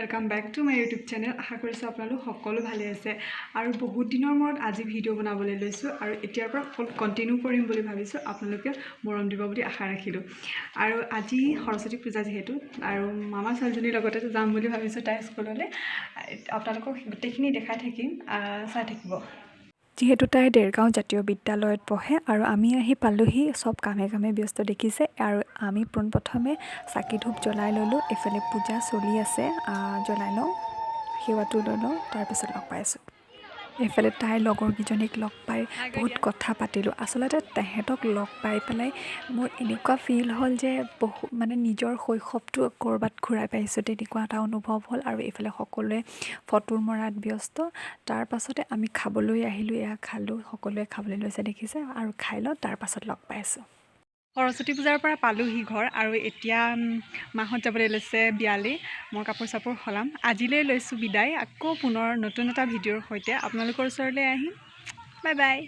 Welcome back to my YouTube channel আশা কৰিছোঁ আপোনালোক সকলো ভালে আছে। আৰু বহুত দিনৰ মূৰত আজি ভিডিঅ' বনাবলৈ লৈছোঁ আৰু এতিয়াৰ পৰা কণ্টিনিউ কৰিম বুলি ভাবিছোঁ আপোনালোকে মৰম দিব বুলি আশা ৰাখিলোঁ। আৰু আজি সৰস্বতী পূজা যিহেতু আৰু মামা ছোৱালীজনীৰ লগতে যাম বুলি ভাবিছোঁ তাইৰ স্কুললৈ। আপোনালোকক গোটেইখিনি দেখাই থাকিম চাই থাকিব। যিহেতু তাই দেৰগাঁও জাতীয় বিদ্যালয়ত পঢ়ে আৰু আমি আহি পালোহি চব কামে কামে ব্যস্ত দেখিছে আৰু আমি পোনপ্ৰথমে চাকি ধূপ জ্বলাই ল'লোঁ এইফালে পূজা চলি আছে জ্বলাই লওঁ সেৱাটো লওঁ তাৰপিছত লগ পাই আছোঁ। এইফালে তাইৰ লগৰকেইজনীক লগ পাই বহুত কথা পাতিলোঁ। আচলতে তেহেঁতক লগ পাই পেলাই মোৰ এনেকুৱা ফিল হ'ল যে বহু মানে নিজৰ শৈশৱটো ক'ৰবাত ঘূৰাই পাইছোঁ। তেনেকুৱা এটা অনুভৱ হ'ল আৰু এইফালে সকলোৱে ফটো মৰাত ব্যস্ত। তাৰ পাছতে আমি খাবলৈ আহিলোঁ এয়া খালোঁ। সকলোৱে খাবলৈ লৈছে দেখিছে আৰু খাই লওঁ। তাৰ পাছত লগ পাই আছোঁ। সৰস্বতী পূজাৰ পৰা পালোহি ঘৰ আৰু এতিয়া মাহঁত যাবলৈ লৈছে বিয়ালৈ। মই কাপোৰ চাপোৰ সলাম। আজিলৈ লৈছোঁ বিদায়। আকৌ পুনৰ নতুন এটা ভিডিঅ'ৰ সৈতে আপোনালোকৰ ওচৰলৈ আহিম। Bye bye.